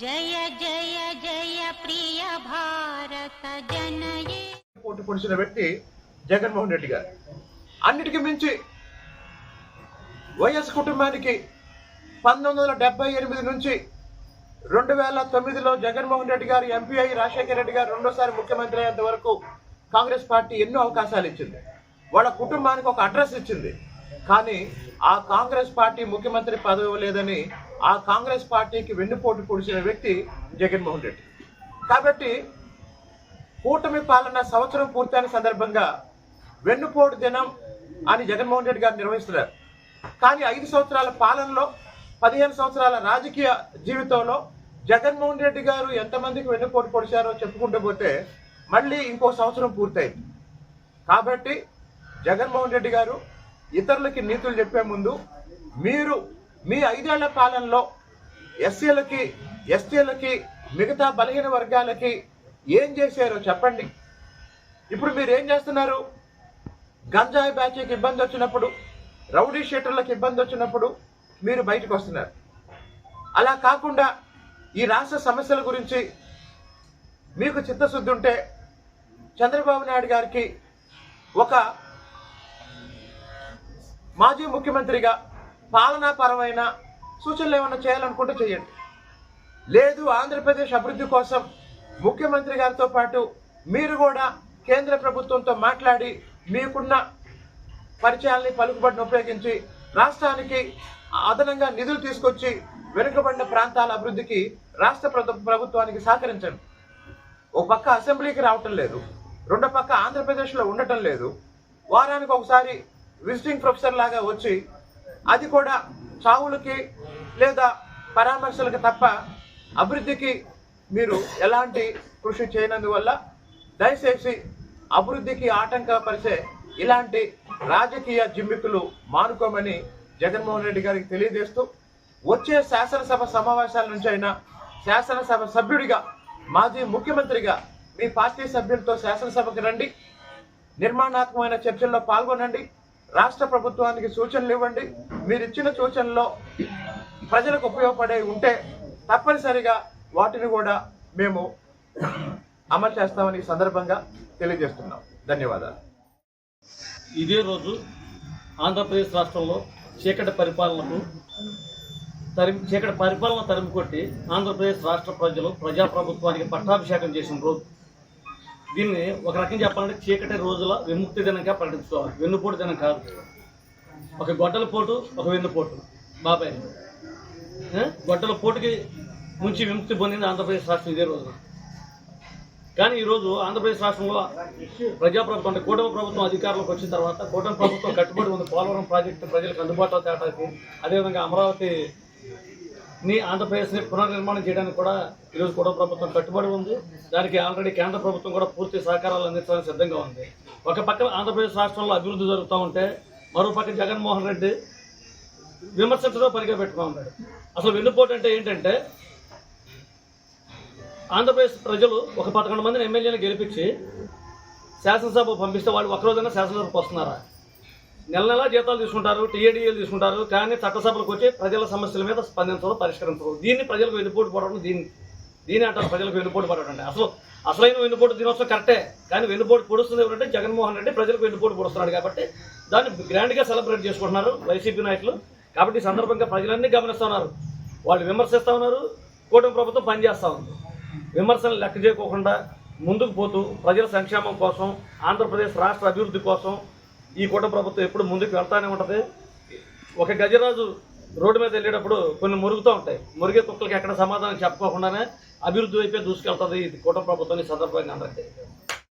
జయ జయ జయ ప్రియ భారత జనయే. పోటీ పొడిచిన వ్యక్తి జగన్మోహన్ రెడ్డి గారు. అన్నిటికీ మించి వైఎస్ కుటుంబానికి పంతొమ్మిది వందల డెబ్బై ఎనిమిది నుంచి రెండు వేల తొమ్మిదిలో జగన్మోహన్ రెడ్డి గారు ఎంపీ అయి రాజశేఖర రెడ్డి గారు రెండోసారి ముఖ్యమంత్రి అయ్యేంత వరకు కాంగ్రెస్ పార్టీ ఎన్నో అవకాశాలు ఇచ్చింది. వాళ్ళ కుటుంబానికి ఒక అడ్రస్ ఇచ్చింది. కానీ ఆ కాంగ్రెస్ పార్టీ ముఖ్యమంత్రి పదవి ఇవ్వలేదని ఆ కాంగ్రెస్ పార్టీకి వెన్నుపోటు పొడిచిన వ్యక్తి జగన్మోహన్ రెడ్డి. కాబట్టి కూటమి పాలన సంవత్సరం పూర్తయిన సందర్భంగా వెన్నుపోటు దినం అని జగన్మోహన్ రెడ్డి గారు నిర్వహిస్తున్నారు. కానీ ఐదు సంవత్సరాల పాలనలో పదిహేను సంవత్సరాల రాజకీయ జీవితంలో జగన్మోహన్ రెడ్డి గారు ఎంతమందికి వెన్నుపోటు పొడిచారో చెప్పుకుంటూ పోతే మళ్ళీ ఇంకో సంవత్సరం పూర్తయింది. కాబట్టి జగన్మోహన్ రెడ్డి గారు ఇతరులకి నీతులు చెప్పే ముందు మీరు మీ ఐదేళ్ళ కాలంలో ఎస్సీలకి ఎస్టీలకి మిగతా బలహీన వర్గాలకి ఏం చేశారో చెప్పండి. ఇప్పుడు మీరు ఏం చేస్తున్నారు? గంజాయి బ్యాచ్కి ఇబ్బంది వచ్చినప్పుడు రౌడీ షీటర్లకు ఇబ్బంది వచ్చినప్పుడు మీరు బయటకు వస్తున్నారు. అలా కాకుండా ఈ రాష్ట్ర సమస్యల గురించి మీకు చిత్తశుద్ధి ఉంటే చంద్రబాబు నాయుడు గారికి ఒక మాజీ ముఖ్యమంత్రిగా పాలనాపరమైన సూచనలు ఏమైనా చేయాలనుకుంటే చేయండి. లేదు ఆంధ్రప్రదేశ్ అభివృద్ధి కోసం ముఖ్యమంత్రి గారితో పాటు మీరు కూడా కేంద్ర ప్రభుత్వంతో మాట్లాడి మీకున్న పరిచయాల్ని పలుకుబడిని ఉపయోగించి రాష్ట్రానికి అదనంగా నిధులు తీసుకొచ్చి వెనుకబడిన ప్రాంతాల అభివృద్ధికి రాష్ట్ర ప్రభుత్వానికి సహకరించండి. ఒక పక్క అసెంబ్లీకి రావటం లేదు. రెండో పక్క ఆంధ్రప్రదేశ్లో ఉండటం లేదు. వారానికి ఒకసారి విజిటింగ్ ప్రొఫెసర్ లాగా వచ్చి అది కూడా చావులకి లేదా పరామర్శలకు తప్ప అభివృద్ధికి మీరు ఎలాంటి కృషి చేయనందువల్ల దయచేసి అభివృద్ధికి ఆటంకపరిచే ఇలాంటి రాజకీయ జిమ్మికులు మానుకోమని జగన్మోహన్ రెడ్డి గారికి తెలియజేస్తూ వచ్చే శాసనసభ సమావేశాల నుంచి అయినా శాసనసభ సభ్యుడిగా మాజీ ముఖ్యమంత్రిగా మీ పార్టీ సభ్యులతో శాసనసభకు రండి. నిర్మాణాత్మకమైన చర్చల్లో పాల్గొనండి. రాష్ట్ర ప్రభుత్వానికి సూచనలు ఇవ్వండి. మీరు ఇచ్చిన సూచనలో ప్రజలకు ఉపయోగపడే ఉంటే తప్పనిసరిగా వాటిని కూడా మేము అమలు చేస్తామని సందర్భంగా తెలియజేస్తున్నాం. ధన్యవాదాలు. ఇదే రోజు ఆంధ్రప్రదేశ్ రాష్ట్రంలో చీకటి పరిపాలనకు తరిమి చీకటి పరిపాలన తరిమి కొట్టి ఆంధ్రప్రదేశ్ రాష్ట్ర ప్రజలు ప్రజాప్రభుత్వానికి పట్టాభిషేకం చేసిన రోజు. దీన్ని ఒక రకంగా చెప్పాలంటే చీకటి రోజుల విముక్తి దినంగా ప్రకటించుకోవాలి వెన్నుపోటు దినం కాదు ఒక గొడ్డల పోటు ఒక వెన్నుపోటు బాబాయ్. గొడ్డల పోటుకి ముంచి విముక్తి పొందింది ఆంధ్రప్రదేశ్ రాష్ట్రం ఇదే రోజు. కానీ ఈరోజు ఆంధ్రప్రదేశ్ రాష్ట్రంలో ప్రజాప్రభుత్వం అంటే కూటమి ప్రభుత్వం అధికారంలోకి వచ్చిన తర్వాత కూటమి ప్రభుత్వం కట్టుబడి ఉంది. పోలవరం ప్రాజెక్టు ప్రజలకు అందుబాటులో తేటానికి. అదేవిధంగా అమరావతి ని ఆంధ్రప్రదేశ్ని పునర్నిర్మాణం చేయడానికి కూడా ఈరోజు కూడా ప్రభుత్వం కట్టుబడి ఉంది. దానికి ఆల్రెడీ కేంద్ర ప్రభుత్వం కూడా పూర్తి సహకారాలు అందించడానికి సిద్ధంగా ఉంది. ఒక పక్క ఆంధ్రప్రదేశ్ రాష్ట్రంలో అభివృద్ధి జరుగుతూ ఉంటే మరో పక్క జగన్మోహన్ రెడ్డి విమర్శించడం పనిగా పెట్టుకో ఉన్నాడు. అసలు వెన్నుపోటు అంటే ఏంటంటే ఆంధ్రప్రదేశ్ ప్రజలు ఒక పదకొండు మందిని ఎమ్మెల్యేలు గెలిపించి శాసనసభ పంపిస్తే వాళ్ళు ఒకరోజైనా శాసనసభకు వస్తున్నారా? నెల నెలా జీతాలు తీసుకుంటారు టీఏడీఏలు తీసుకుంటారు కానీ చట్టసభలకు వచ్చి ప్రజల సమస్యల మీద స్పందించడం పరిష్కరించరు దీన్ని ప్రజలకు వెన్నుపోటు పడడం దీన్ని దీని అంటారు ప్రజలకు వెన్నుపోటు పడడం అసలు అసలైన వెన్నుపోటు దినోత్సవం కరెక్టే కానీ వెన్నుపోటు పొడుస్తుంది ఎవరంటే జగన్మోహన్ రెడ్డి ప్రజలకు వెన్నుపోటు పొడుస్తున్నాడు కాబట్టి దాన్ని గ్రాండ్గా సెలబ్రేట్ చేసుకుంటున్నారు వైసీపీ నాయకులు. కాబట్టి ఈ సందర్భంగా ప్రజలన్నీ గమనిస్తున్నారు వాళ్ళు విమర్శిస్తూ ఉన్నారు కూటమి ప్రభుత్వం పనిచేస్తూ ఉంది. విమర్శలు లెక్క చేయకోకుండా ముందుకు పోతూ ప్రజల సంక్షేమం కోసం ఆంధ్రప్రదేశ్ రాష్ట్ర అభివృద్ధి కోసం ఈ కూట ప్రభుత్వం ఎప్పుడు ముందుకు వెళ్తానే ఉంటుంది. ఒక గజరాజు రోడ్డు మీద వెళ్ళేటప్పుడు కొన్ని మురుగుతూ ఉంటాయి. మురిగే కుక్కలకి ఎక్కడ సమాధానం చెప్పుకోకుండానే అభివృద్ధి వైపే దూసుకెళ్తుంది ఇది కూట ప్రభుత్వం ఈ సందర్భంగా అందరికీ.